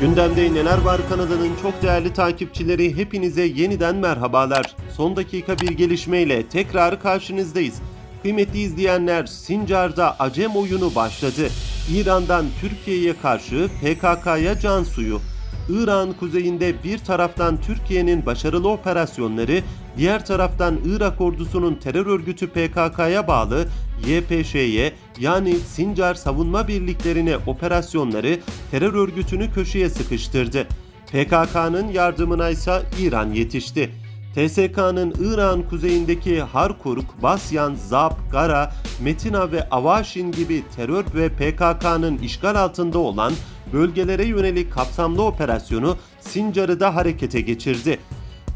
Gündemde neler var kanalının çok değerli takipçileri hepinize yeniden merhabalar. Son dakika bir gelişmeyle tekrar karşınızdayız. Kıymetli izleyenler Sincar'da Acem oyunu başladı. İran'dan Türkiye'ye karşı PKK'ya can suyu. İran kuzeyinde bir taraftan Türkiye'nin başarılı operasyonları, diğer taraftan Irak ordusunun terör örgütü PKK'ya bağlı YPŞ'ye yani Sincar Savunma Birliklerine operasyonları terör örgütünü köşeye sıkıştırdı. PKK'nın yardımına ise İran yetişti. TSK'nın İran kuzeyindeki Harkurk, Basyan, Zap, Gara, Metina ve Avaşin gibi terör ve PKK'nın işgal altında olan bölgelere yönelik kapsamlı operasyonu Sincar'ı da harekete geçirdi.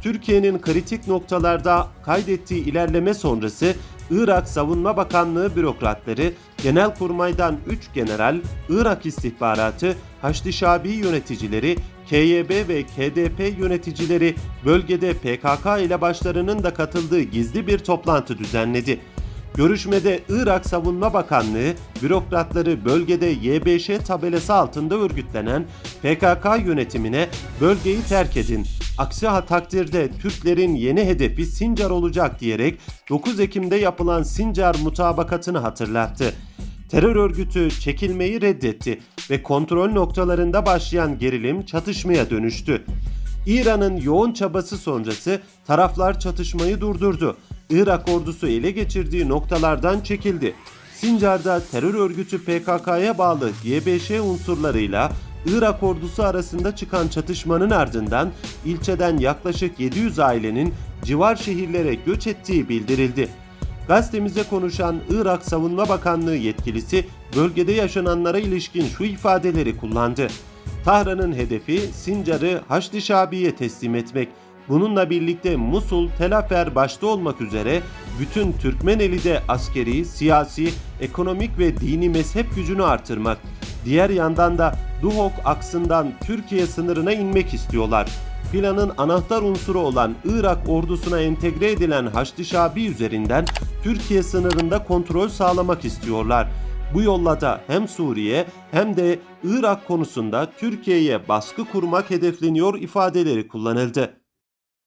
Türkiye'nin kritik noktalarda kaydettiği ilerleme sonrası Irak Savunma Bakanlığı bürokratları, Genelkurmay'dan 3 general, Irak istihbaratı, Haçlı Şabi yöneticileri, KYB ve KDP yöneticileri bölgede PKK ile başlarının da katıldığı gizli bir toplantı düzenledi. Görüşmede Irak Savunma Bakanlığı bürokratları bölgede YBŞ tabelası altında örgütlenen PKK yönetimine bölgeyi terk edin. Aksi takdirde Türklerin yeni hedefi Sincar olacak diyerek 9 Ekim'de yapılan Sincar mutabakatını hatırlattı. Terör örgütü çekilmeyi reddetti ve kontrol noktalarında başlayan gerilim çatışmaya dönüştü. İran'ın yoğun çabası sonrası taraflar çatışmayı durdurdu. Irak ordusu ele geçirdiği noktalardan çekildi. Sincar'da terör örgütü PKK'ya bağlı YBŞ unsurlarıyla Irak ordusu arasında çıkan çatışmanın ardından ilçeden yaklaşık 700 ailenin civar şehirlere göç ettiği bildirildi. Gazetemize konuşan Irak Savunma Bakanlığı yetkilisi bölgede yaşananlara ilişkin şu ifadeleri kullandı. Tahran'ın hedefi Sincar'ı Haçlı Şabi'ye teslim etmek. Bununla birlikte Musul, Telafer başta olmak üzere bütün Türkmeneli'de askeri, siyasi, ekonomik ve dini mezhep gücünü artırmak. Diğer yandan da Duhok aksından Türkiye sınırına inmek istiyorlar. Planın anahtar unsuru olan Irak ordusuna entegre edilen Haçlı Şabi üzerinden Türkiye sınırında kontrol sağlamak istiyorlar. Bu yolla da hem Suriye hem de Irak konusunda Türkiye'ye baskı kurmak hedefleniyor ifadeleri kullanıldı.